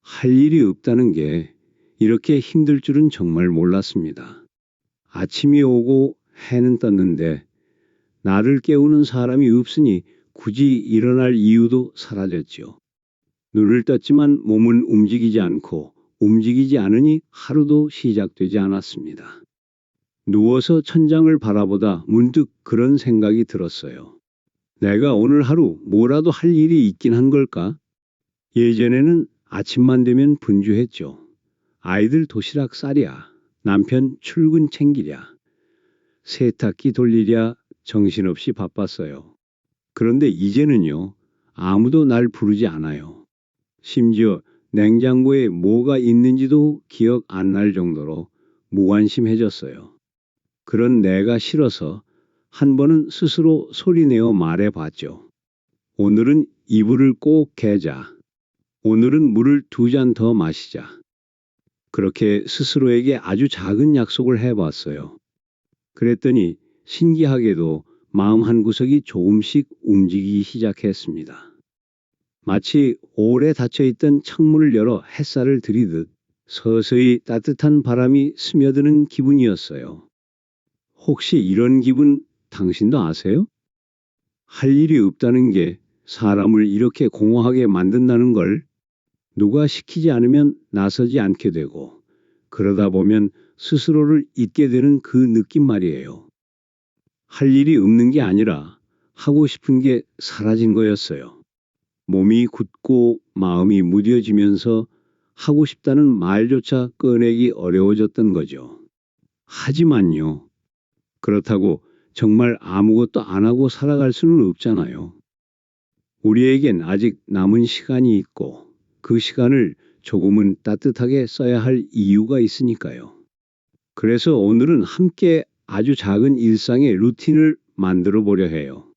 할 일이 없다는 게 이렇게 힘들 줄은 정말 몰랐습니다. 아침이 오고 해는 떴는데 나를 깨우는 사람이 없으니 굳이 일어날 이유도 사라졌지요. 눈을 떴지만 몸은 움직이지 않고 움직이지 않으니 하루도 시작되지 않았습니다. 누워서 천장을 바라보다 문득 그런 생각이 들었어요. 내가 오늘 하루 뭐라도 할 일이 있긴 한 걸까? 예전에는 아침만 되면 분주했죠. 아이들 도시락 싸랴, 남편 출근 챙기랴, 세탁기 돌리랴 정신없이 바빴어요. 그런데 이제는요, 아무도 날 부르지 않아요. 심지어 냉장고에 뭐가 있는지도 기억 안 날 정도로 무관심해졌어요. 그런 내가 싫어서 한 번은 스스로 소리내어 말해봤죠. 오늘은 이불을 꼭 개자. 오늘은 물을 두 잔 더 마시자. 그렇게 스스로에게 아주 작은 약속을 해봤어요. 그랬더니 신기하게도 마음 한구석이 조금씩 움직이기 시작했습니다. 마치 오래 닫혀있던 창문을 열어 햇살을 들이듯 서서히 따뜻한 바람이 스며드는 기분이었어요. 혹시 이런 기분 당신도 아세요? 할 일이 없다는 게 사람을 이렇게 공허하게 만든다는 걸 누가 시키지 않으면 나서지 않게 되고 그러다 보면 스스로를 잊게 되는 그 느낌 말이에요. 할 일이 없는 게 아니라 하고 싶은 게 사라진 거였어요. 몸이 굳고 마음이 무뎌지면서 하고 싶다는 말조차 꺼내기 어려워졌던 거죠. 하지만요. 그렇다고 정말 아무것도 안 하고 살아갈 수는 없잖아요. 우리에겐 아직 남은 시간이 있고 그 시간을 조금은 따뜻하게 써야 할 이유가 있으니까요. 그래서 오늘은 함께 아주 작은 일상의 루틴을 만들어 보려 해요.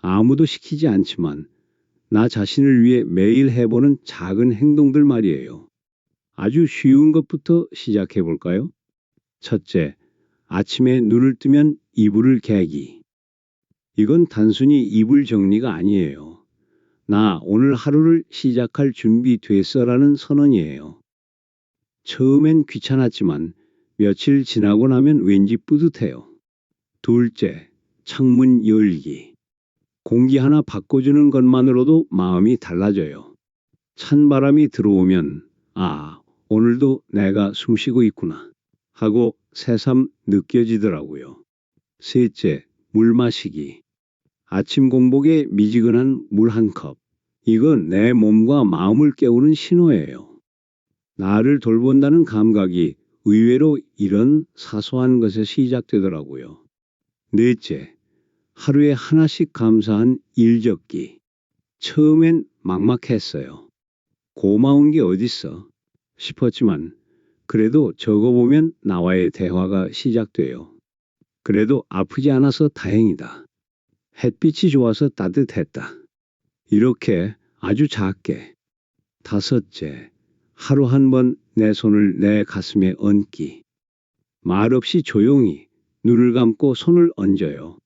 아무도 시키지 않지만 나 자신을 위해 매일 해보는 작은 행동들 말이에요. 아주 쉬운 것부터 시작해 볼까요? 첫째, 아침에 눈을 뜨면 이불을 개기. 이건 단순히 이불 정리가 아니에요. 나 오늘 하루를 시작할 준비 됐어라는 선언이에요. 처음엔 귀찮았지만 며칠 지나고 나면 왠지 뿌듯해요. 둘째, 창문 열기. 공기 하나 바꿔주는 것만으로도 마음이 달라져요. 찬 바람이 들어오면, 아, 오늘도 내가 숨 쉬고 있구나. 하고 새삼 느껴지더라고요. 셋째, 물 마시기. 아침 공복에 미지근한 물 한 컵. 이건 내 몸과 마음을 깨우는 신호예요. 나를 돌본다는 감각이 의외로 이런 사소한 것에 시작되더라고요. 넷째, 하루에 하나씩 감사한 일 적기. 처음엔 막막했어요. 고마운 게 어딨어 싶었지만 그래도 적어보면 나와의 대화가 시작돼요. 그래도 아프지 않아서 다행이다. 햇빛이 좋아서 따뜻했다. 이렇게 아주 작게. 다섯째, 하루 한 번 내 손을 내 가슴에 얹기. 말없이 조용히 눈을 감고 손을 얹어요.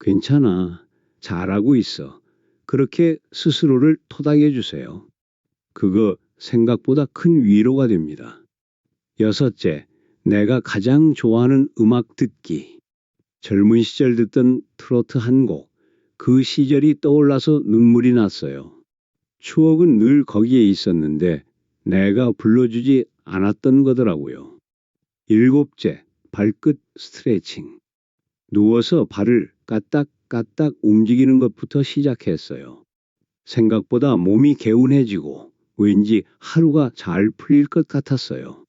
괜찮아. 잘하고 있어. 그렇게 스스로를 토닥여 주세요. 그거 생각보다 큰 위로가 됩니다. 여섯째, 내가 가장 좋아하는 음악 듣기. 젊은 시절 듣던 트로트 한 곡. 그 시절이 떠올라서 눈물이 났어요. 추억은 늘 거기에 있었는데 내가 불러주지 않았던 거더라고요. 일곱째, 발끝 스트레칭. 누워서 발을 까딱까딱 움직이는 것부터 시작했어요. 생각보다 몸이 개운해지고 왠지 하루가 잘 풀릴 것 같았어요.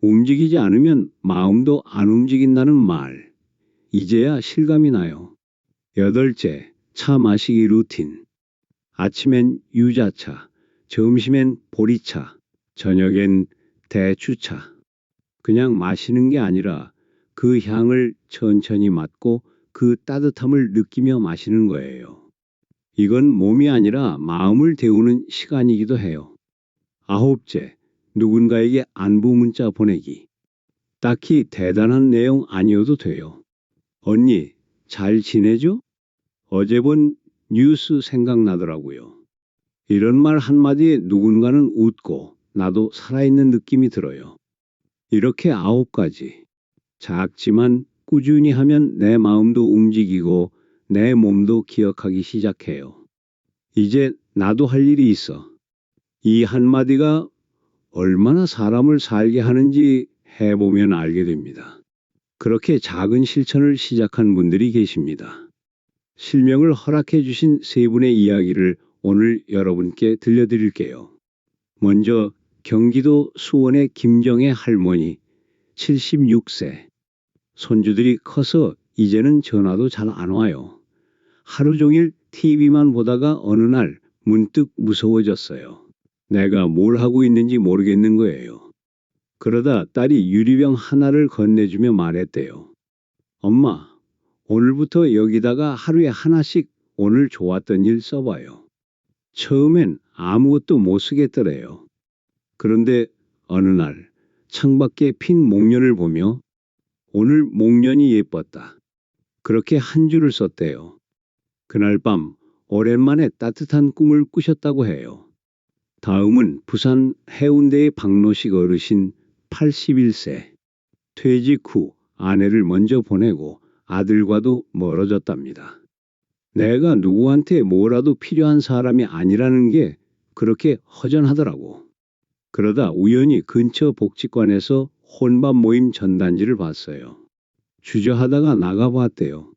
움직이지 않으면 마음도 안 움직인다는 말. 이제야 실감이 나요. 여덟째, 차 마시기 루틴. 아침엔 유자차, 점심엔 보리차, 저녁엔 대추차. 그냥 마시는 게 아니라 그 향을 천천히 맡고 그 따뜻함을 느끼며 마시는 거예요. 이건 몸이 아니라 마음을 데우는 시간이기도 해요. 아홉째, 누군가에게 안부 문자 보내기. 딱히 대단한 내용 아니어도 돼요. 언니, 잘 지내죠? 어제 본 뉴스 생각나더라고요. 이런 말 한마디에 누군가는 웃고 나도 살아있는 느낌이 들어요. 이렇게 아홉 가지. 작지만 꾸준히 하면 내 마음도 움직이고 내 몸도 기억하기 시작해요. 이제 나도 할 일이 있어. 이 한마디가 얼마나 사람을 살게 하는지 해보면 알게 됩니다. 그렇게 작은 실천을 시작한 분들이 계십니다. 실명을 허락해 주신 세 분의 이야기를 오늘 여러분께 들려드릴게요. 먼저 경기도 수원의 김정혜 할머니 76세. 손주들이 커서 이제는 전화도 잘 안 와요. 하루 종일 TV만 보다가 어느 날 문득 무서워졌어요. 내가 뭘 하고 있는지 모르겠는 거예요. 그러다 딸이 유리병 하나를 건네주며 말했대요. 엄마, 오늘부터 여기다가 하루에 하나씩 오늘 좋았던 일 써봐요. 처음엔 아무것도 못 쓰겠더래요. 그런데 어느 날 창밖에 핀 목련을 보며 오늘 목련이 예뻤다. 그렇게 한 줄을 썼대요. 그날 밤 오랜만에 따뜻한 꿈을 꾸셨다고 해요. 다음은 부산 해운대의 박노식 어르신 81세. 퇴직 후 아내를 먼저 보내고 아들과도 멀어졌답니다. 내가 누구한테 뭐라도 필요한 사람이 아니라는 게 그렇게 허전하더라고. 그러다 우연히 근처 복지관에서 혼밥 모임 전단지를 봤어요. 주저하다가 나가봤대요.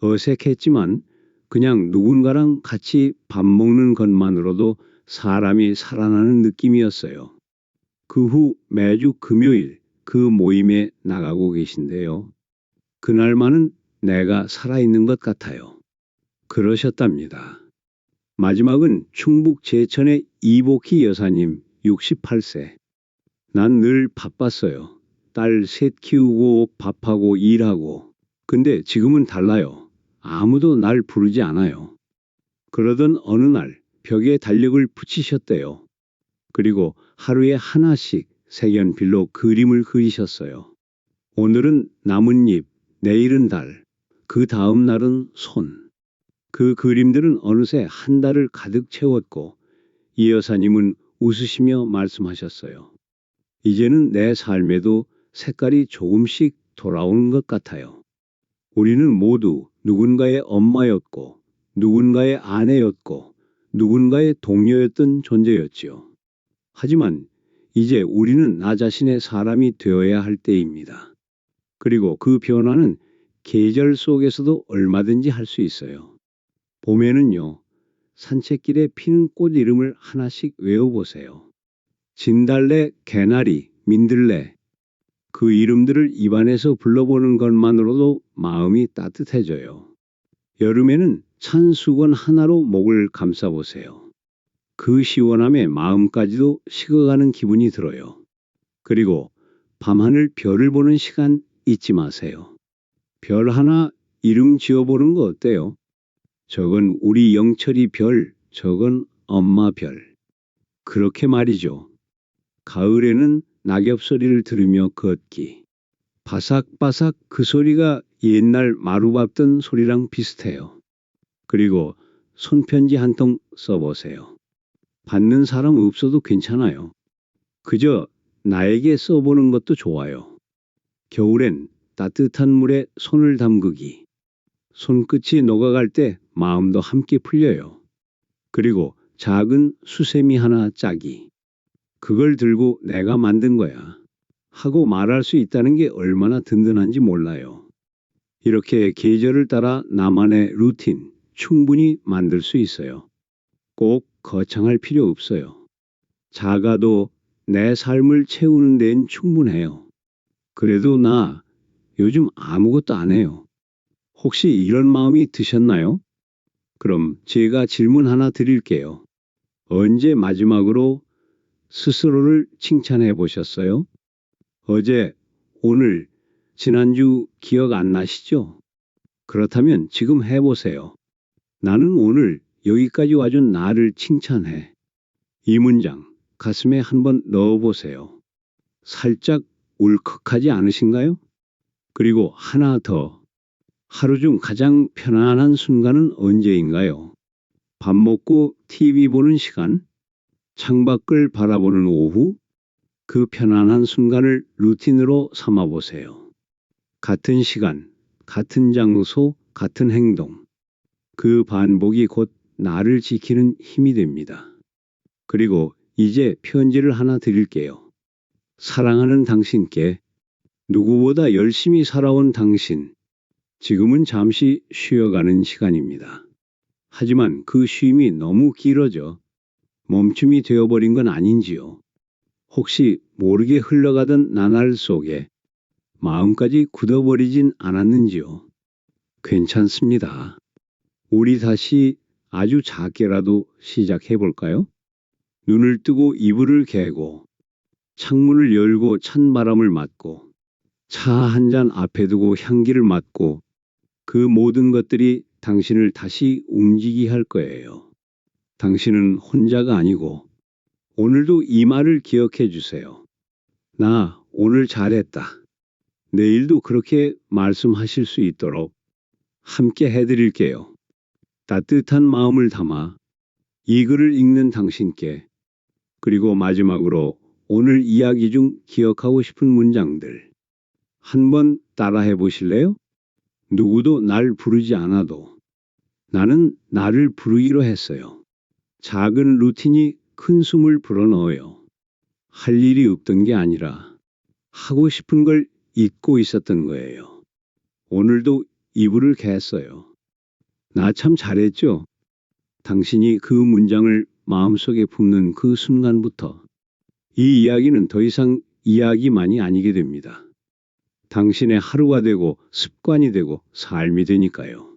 어색했지만 그냥 누군가랑 같이 밥 먹는 것만으로도 사람이 살아나는 느낌이었어요. 그 후 매주 금요일 그 모임에 나가고 계신데요. 그날만은 내가 살아있는 것 같아요. 그러셨답니다. 마지막은 충북 제천의 이복희 여사님 68세. 난 늘 바빴어요. 딸 셋 키우고 밥하고 일하고. 근데 지금은 달라요. 아무도 날 부르지 않아요. 그러던 어느 날 벽에 달력을 붙이셨대요. 그리고 하루에 하나씩 색연필로 그림을 그리셨어요. 오늘은 나뭇잎, 내일은 달, 그 다음 날은 손. 그 그림들은 어느새 한 달을 가득 채웠고 이 여사님은 웃으시며 말씀하셨어요. 이제는 내 삶에도 색깔이 조금씩 돌아오는 것 같아요. 우리는 모두 누군가의 엄마였고, 누군가의 아내였고, 누군가의 동료였던 존재였지요. 하지만 이제 우리는 나 자신의 사람이 되어야 할 때입니다. 그리고 그 변화는 계절 속에서도 얼마든지 할 수 있어요. 봄에는요, 산책길에 피는 꽃 이름을 하나씩 외워보세요. 진달래, 개나리, 민들레. 그 이름들을 입안에서 불러보는 것만으로도 마음이 따뜻해져요. 여름에는 찬 수건 하나로 목을 감싸보세요. 그 시원함에 마음까지도 식어가는 기분이 들어요. 그리고 밤하늘 별을 보는 시간 잊지 마세요. 별 하나 이름 지어보는 거 어때요? 저건 우리 영철이 별, 저건 엄마 별. 그렇게 말이죠. 가을에는 낙엽 소리를 들으며 걷기. 바삭바삭 그 소리가 옛날 마루 밟던 소리랑 비슷해요. 그리고 손편지 한 통 써보세요. 받는 사람 없어도 괜찮아요. 그저 나에게 써보는 것도 좋아요. 겨울엔 따뜻한 물에 손을 담그기. 손끝이 녹아갈 때 마음도 함께 풀려요. 그리고 작은 수세미 하나 짜기. 그걸 들고 내가 만든 거야. 하고 말할 수 있다는 게 얼마나 든든한지 몰라요. 이렇게 계절을 따라 나만의 루틴 충분히 만들 수 있어요. 꼭 거창할 필요 없어요. 작아도 내 삶을 채우는 데엔 충분해요. 그래도 나 요즘 아무것도 안 해요. 혹시 이런 마음이 드셨나요? 그럼 제가 질문 하나 드릴게요. 언제 마지막으로 스스로를 칭찬해 보셨어요? 어제, 오늘, 지난주 기억 안 나시죠? 그렇다면 지금 해보세요. 나는 오늘 여기까지 와준 나를 칭찬해. 이 문장 가슴에 한번 넣어보세요. 살짝 울컥하지 않으신가요? 그리고 하나 더. 하루 중 가장 편안한 순간은 언제인가요? 밥 먹고 TV 보는 시간? 창밖을 바라보는 오후, 그 편안한 순간을 루틴으로 삼아 보세요. 같은 시간, 같은 장소, 같은 행동. 그 반복이 곧 나를 지키는 힘이 됩니다. 그리고 이제 편지를 하나 드릴게요. 사랑하는 당신께 누구보다 열심히 살아온 당신. 지금은 잠시 쉬어가는 시간입니다. 하지만 그 쉼이 너무 길어져 멈춤이 되어버린 건 아닌지요. 혹시 모르게 흘러가던 나날 속에 마음까지 굳어버리진 않았는지요. 괜찮습니다. 우리 다시 아주 작게라도 시작해 볼까요? 눈을 뜨고 이불을 개고 창문을 열고 찬 바람을 맞고 차 한 잔 앞에 두고 향기를 맡고 그 모든 것들이 당신을 다시 움직이게 할 거예요. 당신은 혼자가 아니고 오늘도 이 말을 기억해 주세요. 나 오늘 잘했다. 내일도 그렇게 말씀하실 수 있도록 함께 해드릴게요. 따뜻한 마음을 담아 이 글을 읽는 당신께 그리고 마지막으로 오늘 이야기 중 기억하고 싶은 문장들 한번 따라해 보실래요? 누구도 날 부르지 않아도 나는 나를 부르기로 했어요. 작은 루틴이 큰 숨을 불어넣어요. 할 일이 없던 게 아니라 하고 싶은 걸 잊고 있었던 거예요. 오늘도 이불을 갰어요. 나 참 잘했죠? 당신이 그 문장을 마음속에 품는 그 순간부터 이 이야기는 더 이상 이야기만이 아니게 됩니다. 당신의 하루가 되고 습관이 되고 삶이 되니까요.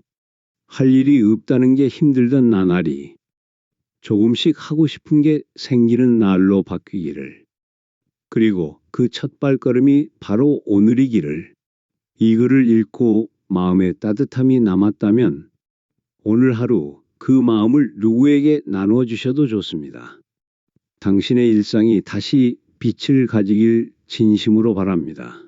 할 일이 없다는 게 힘들던 나날이 조금씩 하고 싶은 게 생기는 날로 바뀌기를. 그리고 그 첫 발걸음이 바로 오늘이기를. 이 글을 읽고 마음에 따뜻함이 남았다면 오늘 하루 그 마음을 누구에게 나누어 주셔도 좋습니다. 당신의 일상이 다시 빛을 가지길 진심으로 바랍니다.